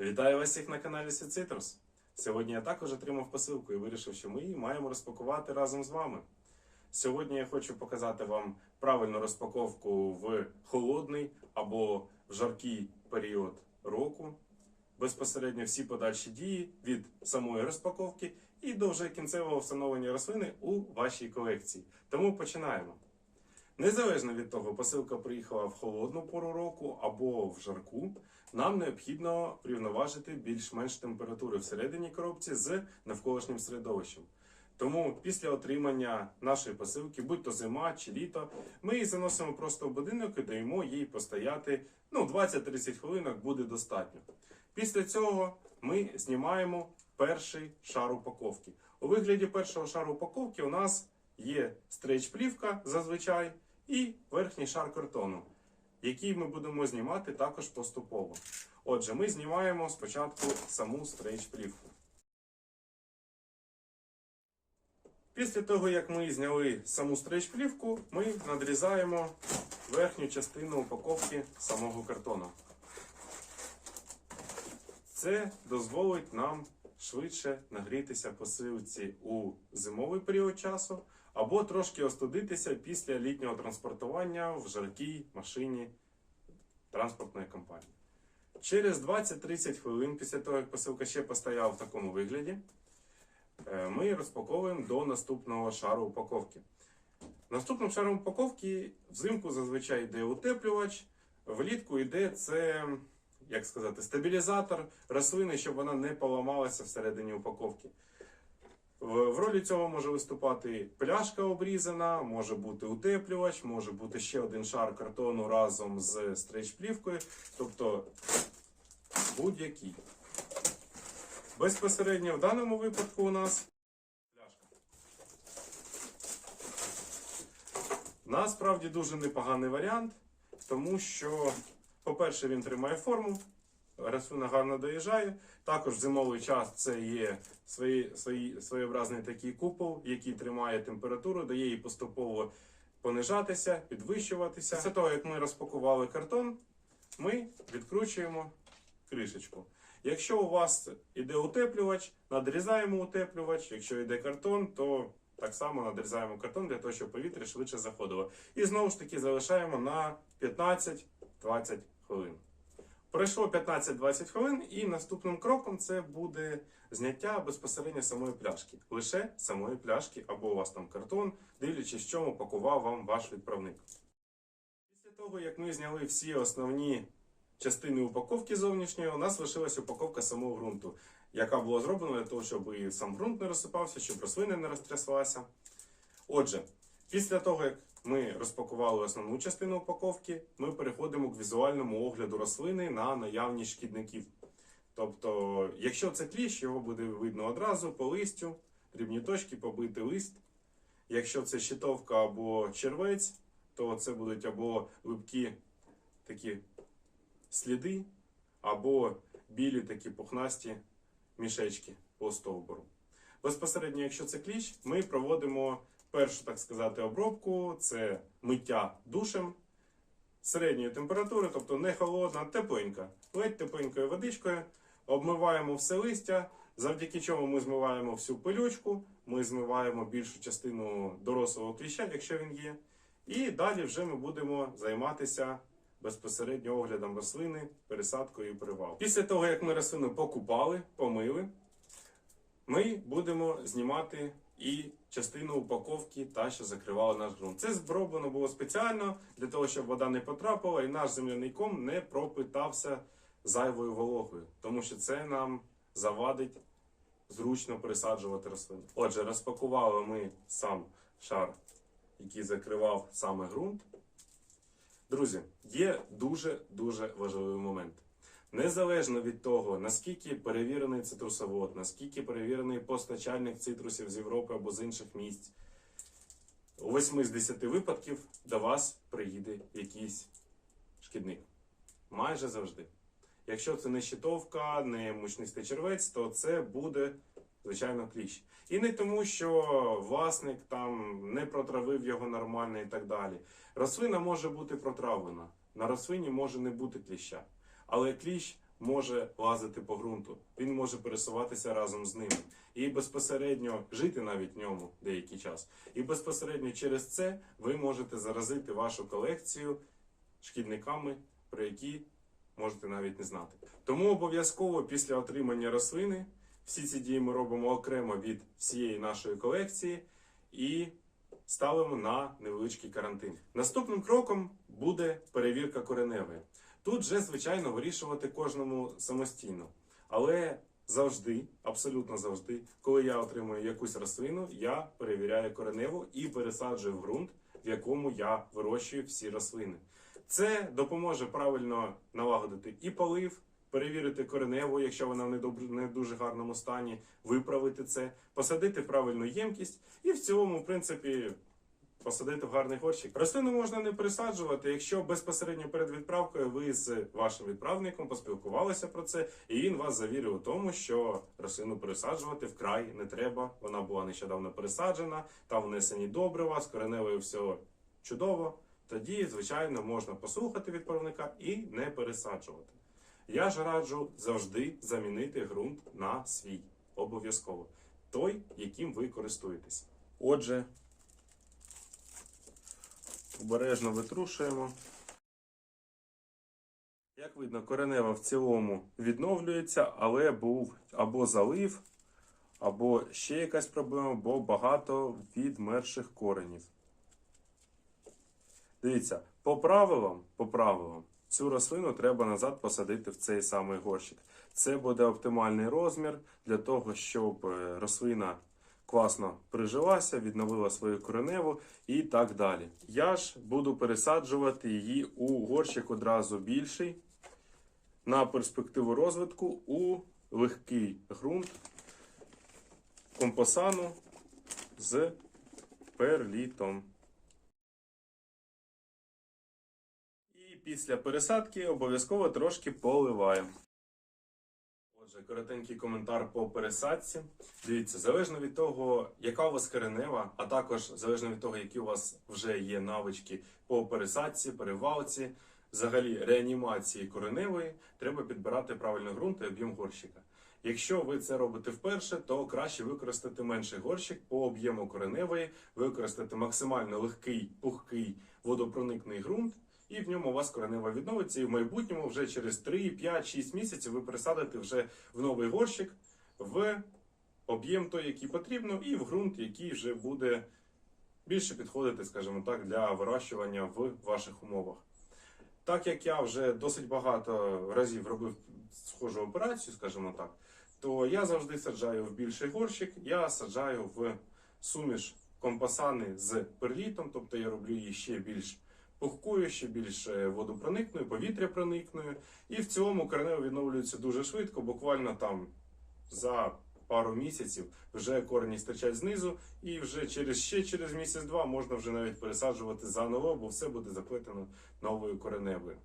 Вітаю вас всіх на каналі Сіцитрус. Сьогодні я також отримав посилку і вирішив, що ми її маємо розпакувати разом з вами. Сьогодні я хочу показати вам правильну розпаковку в холодний або в жаркий період року. Безпосередньо всі подальші дії від самої розпаковки і до вже кінцевого встановлення рослини у вашій колекції. Тому починаємо. Незалежно від того, посилка приїхала в холодну пору року або в жарку, нам необхідно врівноважити більш-менш температури всередині коробці з навколишнім середовищем. Тому після отримання нашої посилки, будь то зима чи літо, ми її заносимо просто в будинок і даємо їй постояти. Ну, 20-30 хвилинок буде достатньо. Після цього ми знімаємо перший шар упаковки. У вигляді першого шару упаковки у нас є стрейч-плівка зазвичай і верхній шар картону, який ми будемо знімати також поступово. Отже, ми знімаємо спочатку саму стрейч-плівку. Після того, як ми зняли саму стрейч-плівку, ми надрізаємо верхню частину упаковки самого картону. Це дозволить нам швидше нагрітися посилці у зимовий період часу або трошки остудитися після літнього транспортування в жаркій машині транспортної компанії. Через 20-30 хвилин після того, як посилка ще постояла в такому вигляді, е, ми розпаковуємо до наступного шару упаковки. Наступним шаром упаковки взимку зазвичай йде утеплювач, влітку йде це, як сказати, стабілізатор рослини, щоб вона не поламалася всередині упаковки. В ролі цього може виступати пляшка обрізана, може бути утеплювач, може бути ще один шар картону разом з стрейч-плівкою, тобто будь-який. Безпосередньо в даному випадку у нас пляшка. Насправді дуже непоганий варіант, тому що, по-перше, він тримає форму, рослина гарно доїжджає. Також зимовий час це є свої, свої, своєобразний такий купол, який тримає температуру, дає їй поступово понижатися, підвищуватися. Після того, як ми розпакували картон, ми відкручуємо кришечку. Якщо у вас іде утеплювач, надрізаємо утеплювач. Якщо йде картон, то так само надрізаємо картон для того, щоб повітря швидше заходило. І знову ж таки залишаємо на 15-20 хвилин. Пройшло 15-20 хвилин, і наступним кроком це буде зняття безпосередньо самої пляшки. Лише самої пляшки, або у вас там картон, дивлячись, чому пакував вам ваш відправник. Після того, як ми зняли всі основні частини упаковки зовнішньої, у нас лишилася упаковка самого ґрунту, яка була зроблена для того, щоб і сам ґрунт не розсипався, щоб рослина не розтряслася. Отже, після того, як ми розпакували основну частину упаковки, ми переходимо к візуальному огляду рослини на наявність шкідників. Тобто, якщо це кліщ, його буде видно одразу по листю, дрібні точки, побитий лист. Якщо це щитовка або червець, то це будуть або липкі такі сліди, або білі такі пухнасті мішечки по стовбуру. Безпосередньо, якщо це кліщ, ми проводимо першу, так сказати, обробку це миття душем середньої температури, тобто не холодна, тепленька. Ледь тепленькою водичкою обмиваємо все листя, завдяки чому ми змиваємо всю пилючку, ми змиваємо більшу частину дорослого кліща, якщо він є. І далі вже ми будемо займатися безпосередньо оглядом рослини, пересадкою і привалом. Після того, як ми рослину покупали, помили, ми будемо знімати і частину упаковки, та що закривала наш ґрунт. Це зроблено було спеціально для того, щоб вода не потрапила і наш земляний ком не пропитався зайвою вологою, тому що це нам завадить зручно пересаджувати рослини. Отже, розпакували ми сам шар, який закривав саме ґрунт. Друзі, є дуже дуже важливий момент. Незалежно від того, наскільки перевірений цитрусовод, наскільки перевірений постачальник цитрусів з Європи або з інших місць, у 8 з 10 випадків до вас приїде якийсь шкідник. Майже завжди. Якщо це не щитовка, не мучнистий червець, то це буде, звичайно, кліщ. І не тому, що власник там не протравив його нормально і так далі. Рослина може бути протравлена. На рослині може не бути кліща. Але кліщ може лазити по ґрунту, він може пересуватися разом з ними і безпосередньо жити навіть в ньому деякий час. І безпосередньо через це ви можете заразити вашу колекцію шкідниками, про які можете навіть не знати. Тому обов'язково після отримання рослини всі ці дії ми робимо окремо від всієї нашої колекції і ставимо на невеличкий карантин. Наступним кроком буде перевірка кореневої. Тут вже, звичайно, вирішувати кожному самостійно. Але завжди, абсолютно завжди, коли я отримую якусь рослину, я перевіряю кореневу і пересаджую в ґрунт, в якому я вирощую всі рослини. Це допоможе правильно налагодити і полив, перевірити кореневу, якщо вона в не дуже гарному стані, виправити це, посадити правильну ємкість і в цілому, в принципі, посадити в гарний горщик. Рослину можна не пересаджувати, якщо безпосередньо перед відправкою ви з вашим відправником поспілкувалися про це, і він вас завірив у тому, що рослину пересаджувати вкрай не треба. Вона була нещодавно пересаджена, там внесені добрива, з кореневою все чудово. Тоді, звичайно, можна послухати відправника і не пересаджувати. Я ж раджу завжди замінити ґрунт на свій. Обов'язково. Той, яким ви користуєтесь. Отже, обережно витрушуємо. Як видно, коренева в цілому відновлюється, але був або залив, або ще якась проблема, бо багато відмерших коренів. Дивіться, по правилам, по правилам, цю рослину треба назад посадити в цей самий горщик. Це буде оптимальний розмір для того, щоб е, рослина класно прижилася, відновила свою кореневу і так далі. Я ж буду пересаджувати її у горщик одразу більший на перспективу розвитку у легкий ґрунт компосану з перлітом. І після пересадки обов'язково трошки поливаємо. Отже, коротенький коментар по пересадці. Дивіться, залежно від того, яка у вас коренева, а також залежно від того, які у вас вже є навички по пересадці, перевалці, взагалі реанімації кореневої, треба підбирати правильний ґрунт і об'єм горщика. Якщо ви це робите вперше, то краще використати менший горщик по об'єму кореневої, використати максимально легкий, пухкий водопроникний ґрунт, і в ньому у вас коренева відновиться. І в майбутньому вже через 3, 5, 6 місяців ви пересадите вже в новий горщик в об'єм той, який потрібно, і в ґрунт, який вже буде більше підходити, скажімо так, для вирощування в ваших умовах. Так як я вже досить багато разів робив схожу операцію, скажімо так, то я завжди саджаю в більший горщик, я саджаю в суміш компасани з перлітом, тобто я роблю її ще більш пухкою, ще більш е, водопроникною, повітряпроникною. І в цілому коренева відновлюється дуже швидко, буквально там за пару місяців вже корені стирчать знизу, і вже через ще через місяць-два можна вже навіть пересаджувати заново, бо все буде заплетено новою кореневою.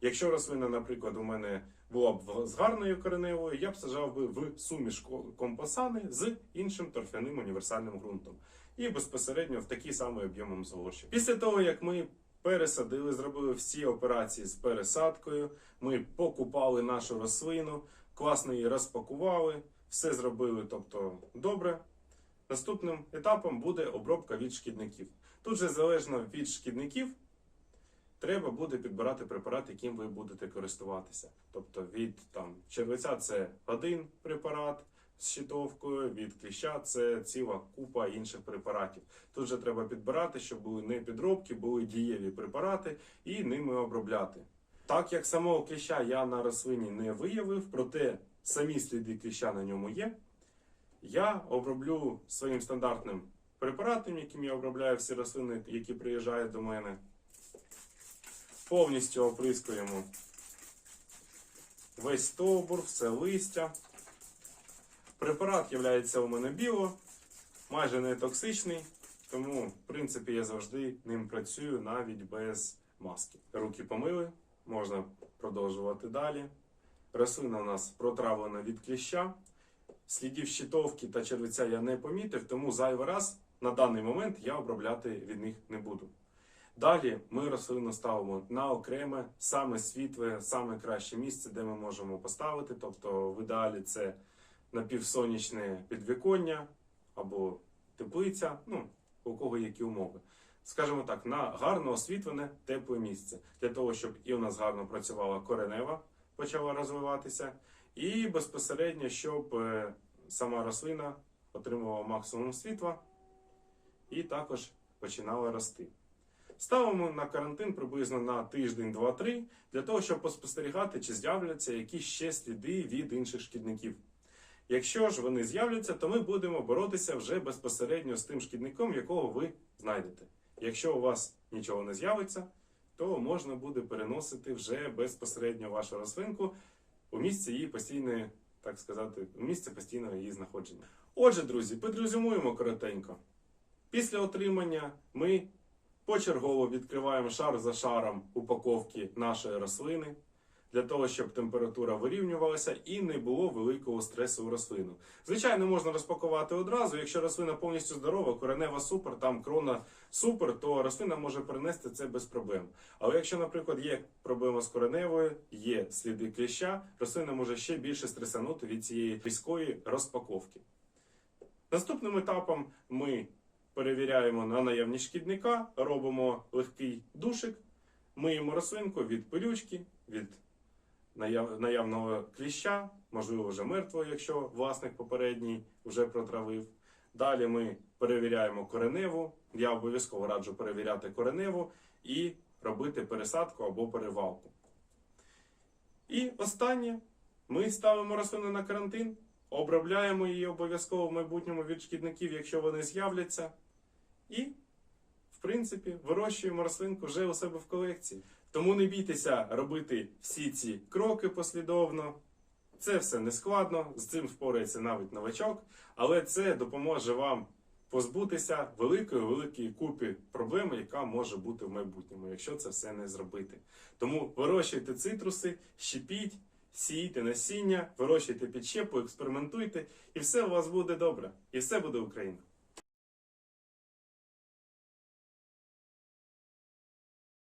Якщо рослина, наприклад, у мене була б з гарною кореневою, я б саджав би в суміш ко- компосани з іншим торфяним універсальним ґрунтом. І безпосередньо в такий самий об'ємом зголошення. Після того, як ми пересадили, зробили всі операції з пересадкою, ми покупали нашу рослину, класно її розпакували, все зробили, тобто добре. Наступним етапом буде обробка від шкідників. Тут же залежно від шкідників, треба буде підбирати препарат, яким ви будете користуватися. Тобто від там, червеця це один препарат з щитовкою, від кліща це ціла купа інших препаратів. Тут же треба підбирати, щоб були не підробки, були дієві препарати і ними обробляти. Так як самого кліща я на рослині не виявив, проте самі сліди кліща на ньому є. Я оброблю своїм стандартним препаратом, яким я обробляю всі рослини, які приїжджають до мене. Повністю оприскуємо весь стовбур, все листя. Препарат є у мене біо, майже не токсичний, тому, в принципі, я завжди ним працюю навіть без маски. Руки помили, можна продовжувати далі. Рослина у нас протравлена від кліща. Слідів щитовки та червеця я не помітив, тому зайвий раз на даний момент я обробляти від них не буду. Далі ми рослину ставимо на окреме, саме світле, саме краще місце, де ми можемо поставити. Тобто, в ідеалі це напівсонячне підвіконня або теплиця, ну, у кого які умови. Скажімо так, на гарно освітлене тепле місце для того, щоб і у нас гарно працювала коренева, почала розвиватися, і безпосередньо, щоб е, сама рослина отримувала максимум світла і також починала рости. Ставимо на карантин приблизно на тиждень, два-три, для того, щоб поспостерігати, чи з'являться якісь ще сліди від інших шкідників. Якщо ж вони з'являться, то ми будемо боротися вже безпосередньо з тим шкідником, якого ви знайдете. Якщо у вас нічого не з'явиться, то можна буде переносити вже безпосередньо вашу рослинку у місце її постійної, так сказати, у місце постійного її знаходження. Отже, друзі, підрозумуємо коротенько. Після отримання ми почергово відкриваємо шар за шаром упаковки нашої рослини для того, щоб температура вирівнювалася і не було великого стресу у рослину. Звичайно, можна розпакувати одразу. Якщо рослина повністю здорова, коренева супер, там крона супер, то рослина може перенести це без проблем. Але якщо, наприклад, є проблема з кореневою, є сліди кліща, рослина може ще більше стресанути від цієї різкої розпаковки. Наступним етапом ми перевіряємо на наявність шкідника, робимо легкий душик, миємо рослинку від пилючки, від наявного кліща, можливо, вже мертвого, якщо власник попередній вже протравив. Далі ми перевіряємо кореневу. Я обов'язково раджу перевіряти кореневу і робити пересадку або перевалку. І останнє ми ставимо рослину на карантин, обробляємо її обов'язково в майбутньому від шкідників, якщо вони з'являться. І, в принципі, вирощуємо рослинку вже у себе в колекції. Тому не бійтеся робити всі ці кроки послідовно. Це все не складно, з цим впорається навіть новачок, але це допоможе вам позбутися великої великої купи проблем, яка може бути в майбутньому, якщо це все не зробити. Тому вирощуйте цитруси, щепіть, сійте насіння, вирощуйте підщепу, експериментуйте, і все у вас буде добре, і все буде Україна.